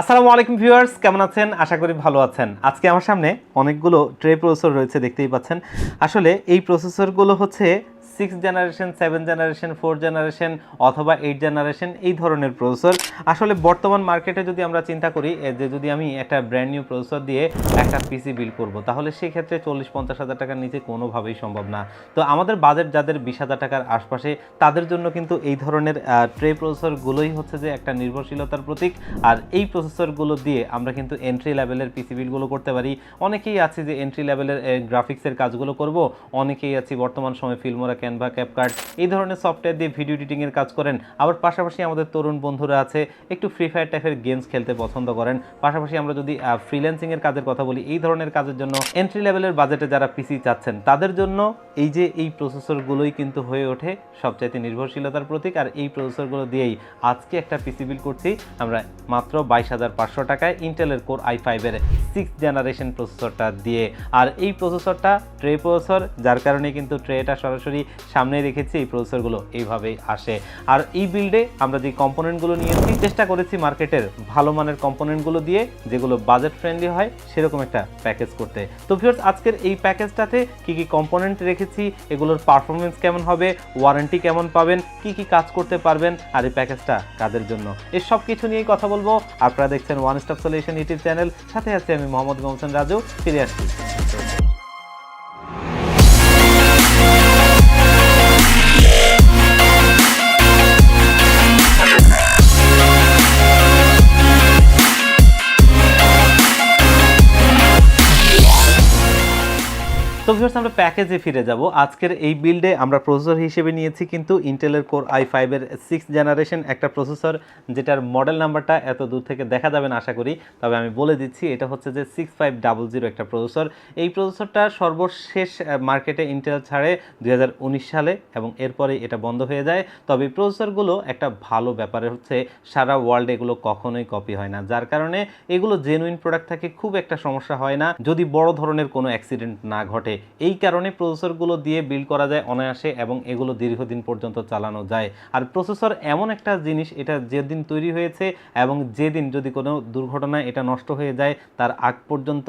আসসালামু আলাইকুম ভিউয়ার্স, কেমন আছেন? আশা করি ভালো আছেন। আজকে আমার সামনে অনেকগুলো ট্রে প্রসেসর রয়েছে, দেখতেই পাচ্ছেন। আসলে এই প্রসেসরগুলো হচ্ছে six generation seven generation four generation অথবা এইট জেনারেশন এই ধরনের প্রসেসর আসলে বর্তমান মার্কেটে যদি আমরা চিন্তা করি যে যদি আমি একটা ব্র্যান্ড নিউ প্রসেসর দিয়ে একটা পিসি বিল করব, তাহলে সেক্ষেত্রে চল্লিশ পঞ্চাশ হাজার টাকার নিচে কোনোভাবেই সম্ভব না। তো আমাদের বাজেট যাদের বিশ হাজার টাকার আশপাশে, তাদের জন্য কিন্তু এই ধরনের ট্রে প্রসেসরগুলোই হচ্ছে যে একটা নির্ভরশীলতার প্রতীক। আর এই প্রসেসরগুলো দিয়ে আমরা কিন্তু এন্ট্রি লেভেলের পিসি বিলগুলো করতে পারি। অনেকেই আছে যে এন্ট্রি লেভেলের গ্রাফিক্সের কাজগুলো করব, অনেকেই আছে বর্তমান সময়ে ফিল্মোরা ক্যানভা ক্যাপকার্ট এই ধরনের সফটওয়্যার দিয়ে ভিডিও এডিটিংয়ের কাজ করেন। আবার পাশাপাশি আমাদের তরুণ বন্ধুরা আছে, একটু ফ্রি ফায়ার টাইপের গেমস খেলতে পছন্দ করেন। পাশাপাশি আমরা যদি ফ্রিল্যান্সিংয়ের কাজের কথা বলি, এই ধরনের কাজের জন্য এন্ট্রি লেভেলের বাজেটে যারা পিসি চাচ্ছেন, তাদের জন্য এই যে এই প্রসেসরগুলোই কিন্তু হয়ে ওঠে সবচাইতে নির্ভরশীলতার প্রতীক। আর এই প্রসেসরগুলো দিয়েই আজকে একটা পিসি বিল করছি। আমরা মাত্র বাইশ হাজার পাঁচশো টাকায় ইন্টেলের কোর আই ফাইভের সিক্স জেনারেশন প্রসেসরটা দিয়ে। আর এই প্রসেসরটা ট্রে প্রসেসর যার কারণে কিন্তু ট্রেটা সরাসরি সামনে রেখেছি, এই প্রসেসরগুলো এইভাবেই আসে। আর এই বিল্ডে আমরা যে কম্পোনেন্টগুলো নিয়েছি, চেষ্টা করেছি মার্কেটের ভালো মানের কম্পোনেন্টগুলো দিয়ে, যেগুলো বাজেট ফ্রেন্ডলি হয়, সেরকম একটা প্যাকেজ করতে। তো ভিউয়ার্স আজকের এই প্যাকেজটাতে কি কি কম্পোনেন্ট রেখেছি, এগুলোর পারফরমেন্স কেমন হবে ওয়ারেন্টি কেমন পাবেন, কি কি কাজ করতে পারবেন, আর এই প্যাকেজটা কাদের জন্য? এই সব কিছু নিয়েই কথা বলব। আপনারা দেখছেন one stop solution YouTube channel সাথে আছি আমি মোহাম্মদ মোহাম্মদ রাজু। ফিরে আসছি। তো ভিউয়ার্স আমরা প্যাকেজে ফিরে যাব। আজকের এই বিল্ডে আমরা প্রসেসর হিসেবে নিয়েছি কিন্তু ইন্টেলের কোর আই ফাইভের সিক্স জেনারেশন একটা প্রসেসর যেটার মডেল নাম্বারটা এত দূর থেকে দেখা যাবে না, আশা করি। তবে আমি বলে দিচ্ছি, এটা হচ্ছে যে সিক্স ফাইভ ডাবল জিরো একটা প্রসেসর এই প্রসেসরটা সর্বশেষ মার্কেটে ইন্টেল ছাড়ে দু হাজার উনিশ সালে এবং এরপরে এটা বন্ধ হয়ে যায়। তবে এই প্রসেসরগুলো একটা ভালো ব্যাপারে হচ্ছে, সারা ওয়ার্ল্ডে এগুলো কখনোই কপি হয় না। যার কারণে এগুলো জেনুইন প্রোডাক্ট থাকে, খুব একটা সমস্যা হয় না। যদি বড় ধরনের কোনো অ্যাক্সিডেন্ট না ঘটে এই কারণে প্রসেসরগুলো দিয়ে বিল্ড করা যায় অনায়াসে এবং এগুলো দীর্ঘদিন পর্যন্ত চালানো যায়। আর প্রসেসর এমন একটা জিনিস, এটা যেদিন তৈরি হয়েছে এবং যেদিন যদি কোনো দুর্ঘটনায় এটা নষ্ট হয়ে যায়, তার আগ পর্যন্ত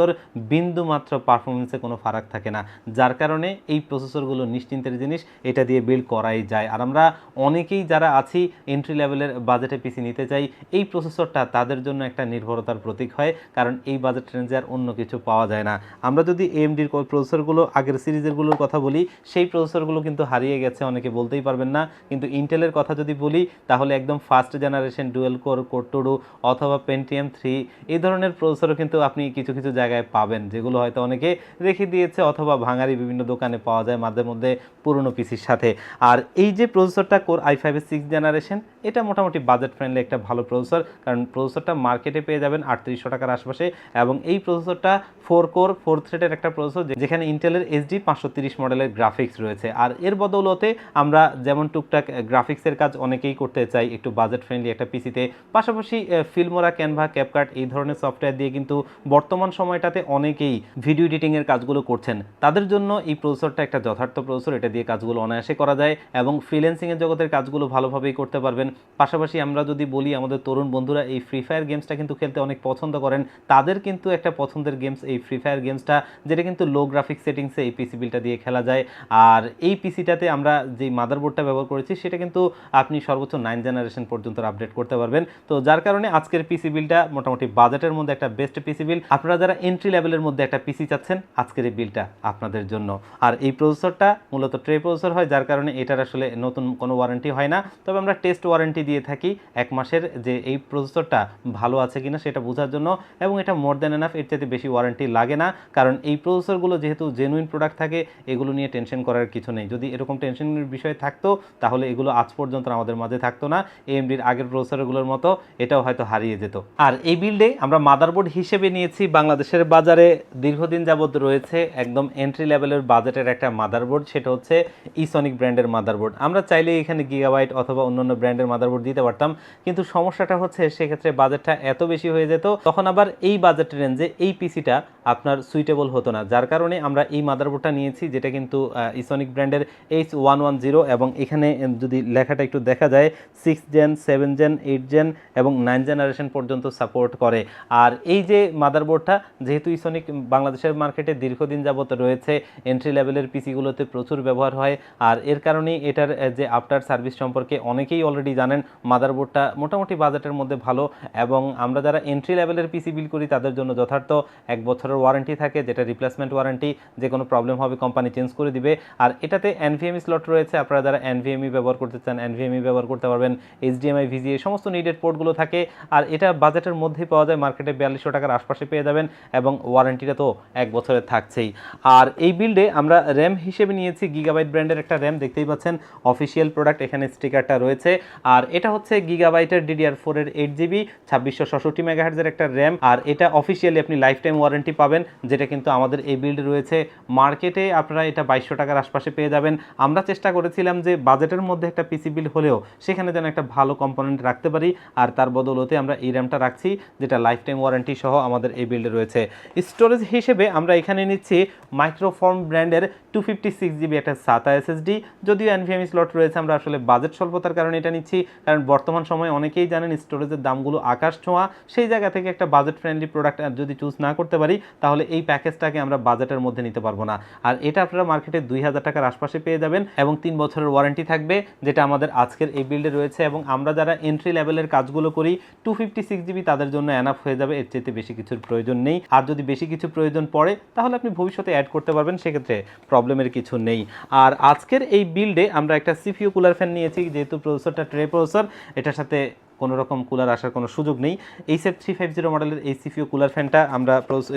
বিন্দুমাত্র পারফরমেন্সে কোনো ফারাক থাকে না। যার কারণে এই প্রসেসরগুলো নিশ্চিন্তের জিনিস, এটা দিয়ে বিল্ড করাই যায়। আর আমরা অনেকেই যারা আছি এন্ট্রি লেভেলের বাজেটে পিসি নিতে চাই, এই প্রসেসরটা তাদের জন্য একটা নির্ভরতার প্রতীক হয়, কারণ এই বাজেট রেঞ্জে আর অন্য কিছু পাওয়া যায় না। আমরা যদি এমডির প্রসেসরগুলো আগের সিরিজেরগুলোর কথা বলি, সেই প্রসেসরগুলো কিন্তু হারিয়ে গেছে, অনেকে বলতেই পারবেন না। কিন্তু ইন্টেলের কথা যদি বলি, তাহলে একদম ফার্স্ট জেনারেশন ডুয়েল কোর কোট্টোডু অথবা পেন্টিএম থ্রি এই ধরনের প্রসেসরও কিন্তু আপনি কিছু কিছু জায়গায় পাবেন, যেগুলো হয়তো অনেকে রেখে দিয়েছে অথবা ভাঙারি বিভিন্ন দোকানে পাওয়া যায় মাঝে মধ্যে পুরনো পিসির সাথে। আর এই যে প্রসেসরটা কোর আই ফাইভের সিক্স জেনারেশন এটা মোটামুটি বাজেট ফ্রেন্ডলি একটা ভালো প্রসেসর কারণ প্রসেসরটা মার্কেটে পেয়ে যাবেন আটত্রিশশো টাকার আশপাশে এবং এই প্রসেসরটা ফোর কোর ফোর থ্রেডের একটা প্রসেসর যেখানে ইন্টেলের এইচডি পাঁচশো তিরিশ মডেলের গ্রাফিক্স রয়েছে। আর এর বদৌলতে আমরা যেমন টুকটাক গ্রাফিক্সের কাজ অনেকেই করতে চাই, একটু বাজেট ফ্রেন্ডলি একটা পিসিতে পাশাপাশি ফিল্মোরা ক্যানভা ক্যাপকার্ট এই ধরনের সফটওয়্যার দিয়ে কিন্তু বর্তমান সময়টাতে অনেকেই ভিডিও এডিটিংয়ের কাজগুলো করছেন। তাদের জন্য এই প্রসেসরটা একটা যথার্থ প্রসেসর এটা দিয়ে কাজগুলো অনায়াসে করা যায় এবং ফ্রিল্যান্সিংয়ের জগতের কাজগুলো ভালোভাবেই করতে পারবেন। পাশাপাশি আমরা যদি বলি আমাদের তরুণ বন্ধুরা, এই ফ্রি ফায়ার গেমসটা কিন্তু খেলতে অনেক পছন্দ করেন। তাদের কিন্তু একটা পছন্দের গেমস এই ফ্রি ফায়ার গেমসটা যেটা কিন্তু লো গ্রাফিক সেটিংসে এই পিসি বিলটা দিয়ে খেলা যায়। আর এই পিসিটাতে আমরা যে মাদারবোর্ডটা ব্যবহার করেছি, সেটা কিন্তু আপনি সর্বোচ্চ নাইন জেনারেশন পর্যন্ত আপডেট করতে পারবেন। তো যার কারণে আজকের পিসি বিলটা মোটামুটি বাজেটের মধ্যে একটা বেস্ট পিসি বিল আপনারা যারা এন্ট্রি লেভেলের মধ্যে একটা পিসি চাচ্ছেন, আজকের এই বিলটা আপনাদের জন্য। আর এই প্রসেসরটা মূলত ট্রে প্রসেসর হয়, যার কারণে এটার আসলে নতুন কোনো ওয়ারেন্টি হয় না। তবে আমরা টেস্ট ওয়ারেন্টি দিয়ে থাকি, এক মাসের যে এই প্রসেসরটা ভালো আছে কিনা সেটা বোঝার জন্য এবং এটা মোর দ্যান এনাফ এর চাইতে বেশি ওয়ারেন্টি লাগে না। কারণ এই প্রসেসরগুলো যেহেতু জেনুইন প্রোডাক্ট থাকে, এগুলো নিয়ে টেনশন করার কিছু নেই। যদি এরকম টেনশনের বিষয় থাকতো, তাহলে এগুলো আজ পর্যন্ত আমাদের মাঝে থাকতো না। এএমডির আগের প্রসেসরগুলোর মতো এটাও হয়তো হারিয়ে যেত। আর এই বিল্ডে আমরা মাদারবোর্ড হিসেবে নিয়েছি। বাংলাদেশের বাজারে দীর্ঘদিন যাবত রয়েছে একদম এন্ট্রি লেভেলের বাজেটের একটা মাদারবোর্ড সেটা হচ্ছে ইসনিক ব্র্যান্ডের মাদারবোর্ড আমরা চাইলে এখানে গিগাবাইট অথবা অন্যান্য ব্র্যান্ডের মাদারবোর্ড দিতে পারতাম। কিন্তু সমস্যাটা হচ্ছে সেক্ষেত্রে বাজেটটা এত বেশি হয়ে যেত, তখন আবার এই বাজেট রেঞ্জে এই পিসিটা আপনার সুইটেবল হতো না। যার কারণে আমরা এই মাদারবোর্ডটা নিয়েছি, যেটা কিন্তু ইসনিক ব্র্যান্ডের এইচ ওয়ান ওয়ান জিরো এবং এখানে যদি লেখাটা একটু দেখা যায় six gen seven gen eight gen এবং নাইন জেনারেশন পর্যন্ত সাপোর্ট করে। আর এই যে মাদারবোর্ডটা, যেহেতু ইসনিক বাংলাদেশের মার্কেটে দীর্ঘদিন যাবত রয়েছে এন্ট্রি লেভেলের পিসিগুলোতে প্রচুর ব্যবহার হয়, আর এর কারণেই এটার যে আফটার সার্ভিস সম্পর্কে অনেকেই অলরেডি জানেন মাদারবোর্ডটা মোটামুটি বাজেটের মধ্যে ভালো এবং আমরা যারা এন্ট্রি লেভেলের পিসি বিল করি, তাদের জন্য যথার্থ এক বছরের ওয়ারেন্টি থাকে, যেটা রিপ্লেসমেন্ট ওয়ারেন্টি যে কোনো প্রবলেম হবে কোম্পানি চেঞ্জ করে দিবে। আর এটাতে এনভিএমই স্লট রয়েছে, আপনারা যারা এনভিএমই ব্যবহার করতে চান এনভিএমই ব্যবহার করতে পারবেন এইচডিএমআই ভিজিএ সমস্ত নিডেড পোর্টগুলো থাকে। আর এটা বাজেটের মধ্যেই পাওয়া যায় মার্কেটে বিয়াল্লিশশো টাকার আশপাশে পেয়ে যাবেন এবং ওয়ারেন্টিটা তো এক বছরের থাকছেই। আর এই বিল্ডে আমরা র্যাম হিসেবে নিয়েছি গিগাবাইট ব্র্যান্ডের একটা র্যাম দেখতেই পাচ্ছেন অফিসিয়াল প্রোডাক্ট এখানে স্টিকারটা রয়েছে। আর এটা হচ্ছে গিগাবাইটের ডিডিআর ফোর এর এইট জিবি ছাব্বিশশো ষষট্টি মেগাহার্জের একটা র্যাম আর এটা অফিসিয়ালি আপনি লাইফ টাইম ওয়ারেন্টি পাবেন, যেটা কিন্তু আমাদের এই বিল্ড রয়েছে। মার্কেটে আপনারা এটা বাইশশো টাকার আশপাশে পেয়ে যাবেন। আমরা চেষ্টা করেছিলাম যে বাজেটের মধ্যে একটা পিসি বিল হলেও সেখানে যেন একটা ভালো কম্পোনেন্ট রাখতে পারি, আর তার বদলতে আমরা এই র্যামটা রাখছি, যেটা লাইফ টাইম ওয়ারেন্টি সহ আমাদের এই বিল্ডে রয়েছে। স্টোরেজ হিসেবে আমরা এখানে নিচ্ছি মাইক্রোফর্ম ব্র্যান্ডের টু ফিফটি সিক্স জিবি একটা সাতা এসএসডি যদিও এনভিএমই স্লট রয়েছে, আমরা আসলে বাজেট স্বল্পতার কারণে এটা নিচ্ছি কারণ বর্তমান সময়ে অনেকেই জানেন স্টোরেজের দামগুলো আকাশ ছোঁয়া। সেই জায়গা থেকে একটা বাজেট ফ্রেন্ডলি প্রোডাক্ট যদি চুজ না করতে পারি, তাহলে এই প্যাকেজটাকে আমরা বাজেটের মধ্যে নিতে পারব না। আর এটা আপনারা মার্কেটে দুই হাজার টাকার আশপাশে পেয়ে যাবেন এবং তিন বছরের ওয়ারেন্টি থাকবে, যেটা আমাদের আজকের এই বিল্ডে রয়েছে এবং আমরা যারা এন্ট্রি লেভেলের কাজগুলো করি টু ফিফটি সিক্স জিবি তাদের জন্য অ্যানাফ হয়ে যাবে, এর চেয়ে বেশি কিছুর প্রয়োজন নেই। আর যদি বেশি কিছু প্রয়োজন পড়ে, তাহলে আপনি ভবিষ্যতে অ্যাড করতে পারবেন, সেক্ষেত্রে প্রবলেমের কিছু নেই। আর আজকের এই বিল্ডে আমরা একটা সিপিইউ কুলার ফ্যান নিয়েছি, যেহেতু প্রসেসরটা ট্রে প্রসেসর, এটার সাথে কোনো রকম কুলার আসার কোনো সুযোগ নেই। এই সেট থ্রি ফাইভ জিরো মডেলের এই সিপিও কুলার ফ্যানটা আমরা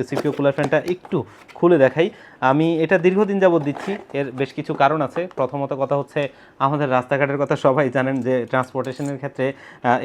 সিপিও কুলার ফ্যানটা একটু খুলে দেখাই। আমি এটা দীর্ঘদিন যাবত দিচ্ছি। এর বেশ কিছু কারণ আছে। প্রথমত কথা হচ্ছে, আমাদের রাস্তাঘাটের কথা সবাই জানেন যে ট্রান্সপোর্টেশনের ক্ষেত্রে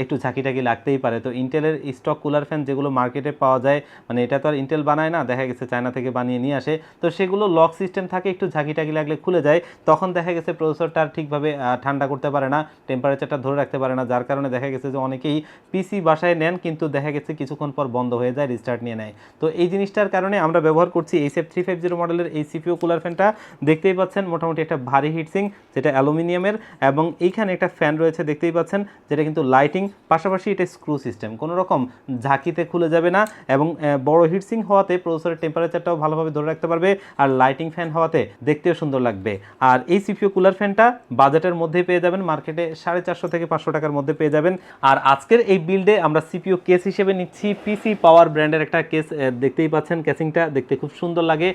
একটু ঝাঁকিটাকি লাগতেই পারে। তো ইন্টেলের স্টক কুলার ফ্যান যেগুলো মার্কেটে পাওয়া যায় মানে এটা তো আর ইন্টেল বানায় না, দেখা গেছে চায়না থেকে বানিয়ে নিয়ে আসে। তো সেগুলো লক সিস্টেম থাকে, একটু ঝাঁকিটাকি লাগলে খুলে যায়। তখন দেখা গেছে প্রসেসরটা আর ঠিকভাবে ঠান্ডা করতে পারে না টেম্পারেচারটা ধরে রাখতে পারে না, যার কারণে দেখা গেছে যে অনেকেই পিসি বাসায় নেন, কিন্তু দেখা গেছে কিছুক্ষণ পর বন্ধ হয়ে যায় রিস্টার্ট নিয়ে নেয়। তো এই জিনিসটার কারণে আমরা ব্যবহার করছি এই সেফ থ্রি ফাইভ জিরো মডেলের এই সিপিও কুলার ফ্যানটা দেখতেই পাচ্ছেন, মোটামুটি একটা ভারী হিটসিং যেটা অ্যালুমিনিয়ামের এবং এইখানে একটা ফ্যান রয়েছে দেখতেই পাচ্ছেন, যেটা কিন্তু লাইটিং পাশাপাশি এটা স্ক্রু সিস্টেম কোনো রকম ঝাঁকিতে খুলে যাবে না এবং বড় হিটসিং হওয়াতে প্রসেসরের টেম্পারেচারটাও ভালোভাবে ধরে রাখতে পারবে আর লাইটিং ফ্যান হওয়াতে দেখতেও সুন্দর লাগবে। আর এই সিপিও কুলার ফ্যানটা বাজেটের মধ্যেই পেয়ে যাবেন, মার্কেটে সাড়ে চারশো থেকে পাঁচশো টাকার মধ্যে পেয়ে যাবেন। আর আজকের এই বিল্ডে আমরা সিপিও কেস হিসেবে নিচ্ছি পিসি পাওয়ার ব্র্যান্ডের একটা কেস দেখতেই পাচ্ছেন ক্যাসিংটা দেখতে খুব সুন্দর লাগে।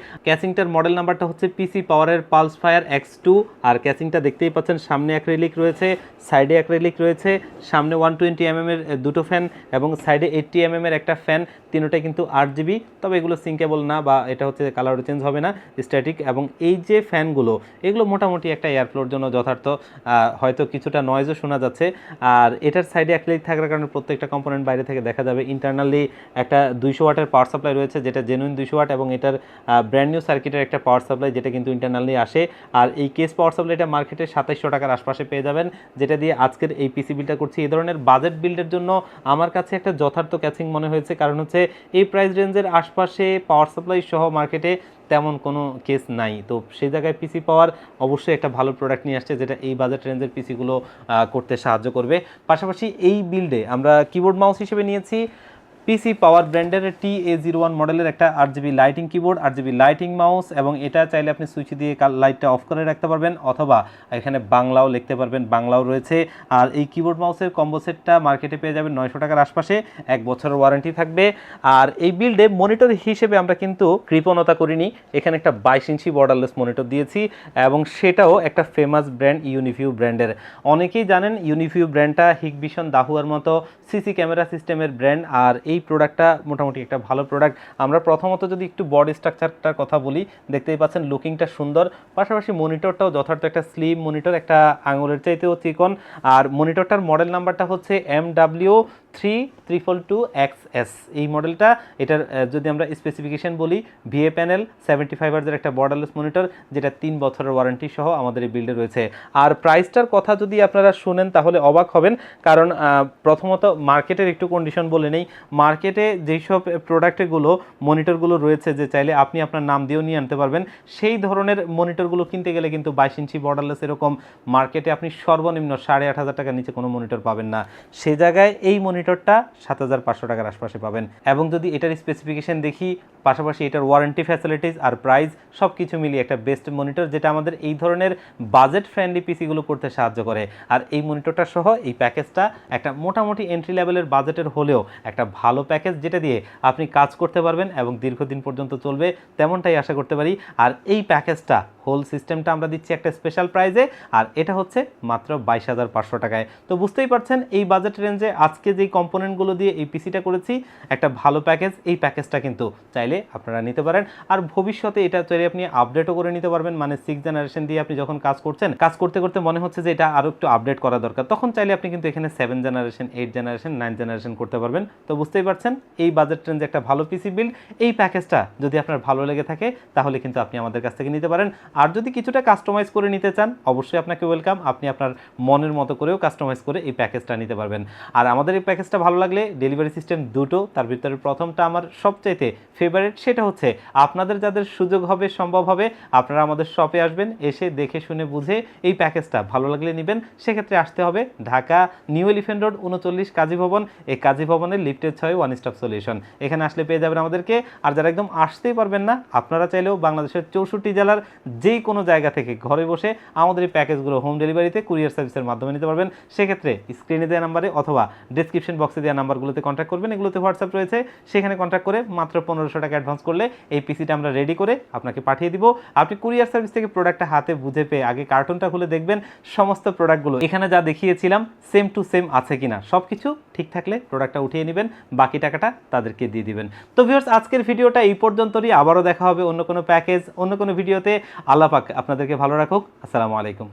ক্যাসিংটার মডেল নাম্বারটা হচ্ছে পিসি পাওয়ারের পালস ফায়ার এক্স টু আর ক্যাসিংটা দেখতেই পাচ্ছেন, সামনে অ্যাক্রেলিক রয়েছে সাইডে অ্যাক্রেলিক রয়েছে, সামনে ওয়ান টোয়েন্টি এমএম এর দুটো ফ্যান এবং সাইডে এইটটি এমএম এর একটা ফ্যান তিনোটাই কিন্তু আট জিবি তবে এগুলো সিঙ্কেবল না বা এটা হচ্ছে কালার চেঞ্জ হবে না স্ট্যাটিক এবং এই যে ফ্যানগুলো এগুলো মোটামুটি একটা এয়ারফ্লোর জন্য যথার্থ। হয়তো কিছুটা নয়েজও শোনা যাচ্ছে। আর এটার সাইডে অ্যাক্রেলিক থাকার কারণে প্রত্যেকটা কম্পোনেন্ট বাইরে থেকে দেখা যাবে। ইন্টারনালি একটা দুইশো ওয়াটের পাওয়ার সাপ্লাই রয়েছে, যেটা জেনুইন দুইশো ওয়াট এবং এটার ব্র্যান্ড নিউ সার্কিটের একটা পাওয়ার সাপ্লাই যেটা কিন্তু ইন্টারনালি আসে। আর এই কেস পাওয়ার সাপ্লাইটা মার্কেটে সাতাইশশো টাকার আশপাশে পেয়ে যাবেন, যেটা দিয়ে আজকের এই পিসি বিলটা করছি। এই ধরনের বাজেট বিল্ডের জন্য আমার কাছে একটা যথার্থ ক্যাচিং মনে হয়েছে, কারণ হচ্ছে এই প্রাইস রেঞ্জের আশপাশে পাওয়ার সাপ্লাই সহ মার্কেটে তেমন কোনো কেস নাই। তো সেই জায়গায় পিসি পাওয়ার অবশ্যই একটা ভালো প্রোডাক্ট নিয়ে আসছে, যেটা এই বাজেট রেঞ্জের পিসিগুলো করতে সাহায্য করবে। পাশাপাশি এই বিল্ডে আমরা কিবোর্ড মাউস হিসেবে নিয়েছি। পিসি পাওয়ার ব্র্যান্ডের টি এ জিরো ওয়ান মডেলের একটা আট জিবি লাইটিং কিবোর্ড আট জিবি লাইটিং মাউস এবং এটা চাইলে আপনি সুইচ দিয়ে লাইটটা অফ করে রাখতে পারবেন অথবা এখানে বাংলাও লিখতে পারবেন, বাংলাও রয়েছে। আর এই কিবোর্ড মাউসের কম্বো সেটটা মার্কেটে পেয়ে যাবেন নয়শো টাকার আশপাশে, এক বছরের ওয়ারেন্টি থাকবে। আর এই বিল্ডে মনিটর হিসেবে আমরা কিন্তু কৃপণতা করিনি। এখানে একটা বাইশ ইঞ্চি বর্ডারলেস মনিটর দিয়েছি এবং সেটাও একটা ফেমাস ব্র্যান্ড ইউনিফিউ ব্র্যান্ডের অনেকেই জানেন ইউনিফিউ ব্র্যান্ডটা হিগবিশন দাহুয়ার মতো সিসি ক্যামেরা সিস্টেমের ব্র্যান্ড আর এই প্রোডাক্টটা মোটামুটি একটা ভালো প্রোডাক্ট আমরা প্রথমত যদি একটু বডি স্ট্রাকচারটার কথা বলি, দেখতেই পাচ্ছেন লুকিংটা সুন্দর। পাশাপাশি মনিটরটাও যথার্থ একটা স্লিম মনিটর একটা আঙুলের চাইতেও চিকন। আর মনিটরটার মডেল নাম্বারটা হচ্ছে M W three triple two X S এই মডেলটা এটার যদি আমরা স্পেসিফিকেশন বলি ভিএ প্যানেল সেভেন্টি ফাইভ হার্জের একটা বর্ডারলেস মনিটর যেটা তিন বছরের ওয়ারেন্টি সহ আমাদের এই বিল্ডে রয়েছে। আর প্রাইসটার কথা যদি আপনারা শুনেন, তাহলে অবাক হবেন, কারণ প্রথমত মার্কেটের একটু কন্ডিশন বলে নেই। মার্কেটে যেসব প্রোডাক্টগুলো মনিটরগুলো রয়েছে, যে চাইলে আপনি আপনার নাম দিয়েও নিয়ে আনতে পারবেন, সেই ধরনের মনিটরগুলো কিনতে গেলে কিন্তু বাইশ ইঞ্চি বর্ডারলেস এরকম মার্কেটে আপনি সর্বনিম্ন সাড়ে আট হাজার টাকার নিচে কোনো মনিটর পাবেন না। সে জায়গায় এই মনিটরটা সাত হাজার পাঁচশো টাকার আশপাশে পাবেন। এবং যদি এটার স্পেসিফিকেশন দেখি, পাশাপাশি এটার ওয়ারেন্টি ফ্যাসিলিটিস আর প্রাইস সব কিছু মিলিয়ে একটা বেস্ট মনিটর যেটা আমাদের এই ধরনের বাজেট ফ্রেন্ডলি পিসিগুলো করতে সাহায্য করে। আর এই মনিটরটা সহ এই প্যাকেজটা একটা মোটামুটি এন্ট্রি লেভেলের বাজেটের হলেও একটা ভালো প্যাকেজ যেটা দিয়ে আপনি কাজ করতে পারবেন এবং দীর্ঘদিন পর্যন্ত চলবে, তেমনটাই আশা করতে পারি। আর এই প্যাকেজটা হোল সিস্টেমটা আমরা দিচ্ছি একটা স্পেশাল প্রাইজে আর এটা হচ্ছে মাত্র বাইশ হাজার পাঁচশো টাকায়। তো বুঝতেই পারছেন, এই বাজেট রেঞ্জে আজকে যেই কম্পোনেন্টগুলো দিয়ে এই পিসিটা করেছি, একটা ভালো প্যাকেজ এই প্যাকেজটা কিন্তু চাইলে আপনারা নিতে পারেন। আর ভবিষ্যতে এটা চাইলে আপনি আপডেটও করে নিতে পারবেন মানে সিক্স জেনারেশন দিয়ে আপনি যখন কাজ করছেন, কাজ করতে করতে মনে হচ্ছে যে এটা আরও একটু আপডেট করা দরকার। তখন চাইলে আপনি কিন্তু এখানে seven generation eight generation nine generation করতে পারবেন। তো বুঝতেই পারছেন, এই বাজেট রেঞ্জে একটা ভালো পিসি বিল্ড এই প্যাকেজটা যদি আপনার ভালো লেগে থাকে, তাহলে কিন্তু আপনি আমাদের কাছ থেকে নিতে পারেন। আর যদি কিছুটা কাস্টমাইজ করে নিতে চান, অবশ্যই আপনাকে ওয়েলকাম আপনি আপনার মনের মতো করেও কাস্টমাইজ করে এই প্যাকেজটা নিতে পারবেন। আর আমাদের এই প্যাকেজটা ভালো লাগলে ডেলিভারি সিস্টেম দুটো, তার ভিতরে প্রথমটা আমার সবচাইতে ফেভারিট সেটা হচ্ছে আপনাদের যাদের সুযোগ হবে, সম্ভব হবে, আপনারা আমাদের শপে আসবেন, এসে দেখে শুনে বুঝে এই প্যাকেজটা ভালো লাগলে নেবেন। সেক্ষেত্রে আসতে হবে ঢাকা নিউ এলিফেন্ট রোড উনচল্লিশ কাজী ভবন। এই কাজী ভবনের লিফটের ছয় ওয়ান স্টপ সলিউশন এখানে আসলে পেয়ে যাবেন আমাদেরকে। আর যারা একদম আসতেই পারবেন না, আপনারা চাইলেও বাংলাদেশের চৌষট্টি জেলার যেই কোনো জায়গা থেকে ঘরে বসে আমাদের এই প্যাকেজগুলো হোম ডেলিভারিতে কুরিয়ার সার্ভিসের মাধ্যমে নিতে পারবেন। সেক্ষেত্রে স্ক্রিনে দেওয়া নাম্বারে অথবা ডিসক্রিপশন বক্সে দেওয়া নাম্বারগুলোতে কন্ট্যাক্ট করবেন। এগুলোতে হোয়াটসঅ্যাপ রয়েছে। সেখানে কন্ট্যাক্ট করে মাত্র পনেরোশো টাকা অ্যাডভান্স করলে এই পিসিটা আমরা রেডি করে আপনাকে পাঠিয়ে দিব। আপনি কুরিয়ার সার্ভিস থেকে প্রোডাক্টটা হাতে বুঝে পেয়ে আগে কার্টুনটা খুলে দেখবেন। সমস্ত প্রোডাক্টগুলো এখানে যা দেখিয়েছিলাম সেম টু সেম আছে কিনা সব কিছু ঠিক থাকলে প্রোডাক্টটা উঠিয়ে নেবেন। বাকি টাকাটা তাদেরকে দিয়ে দিবেন। তো ভিউয়ার্স আজকের ভিডিওটা এই পর্যন্তই আবারও দেখা হবে অন্য কোনো প্যাকেজ অন্য কোনো ভিডিওতে আল্লাহ পাক আপনাদেরকে ভালো রাখুক। আসসালামু আলাইকুম।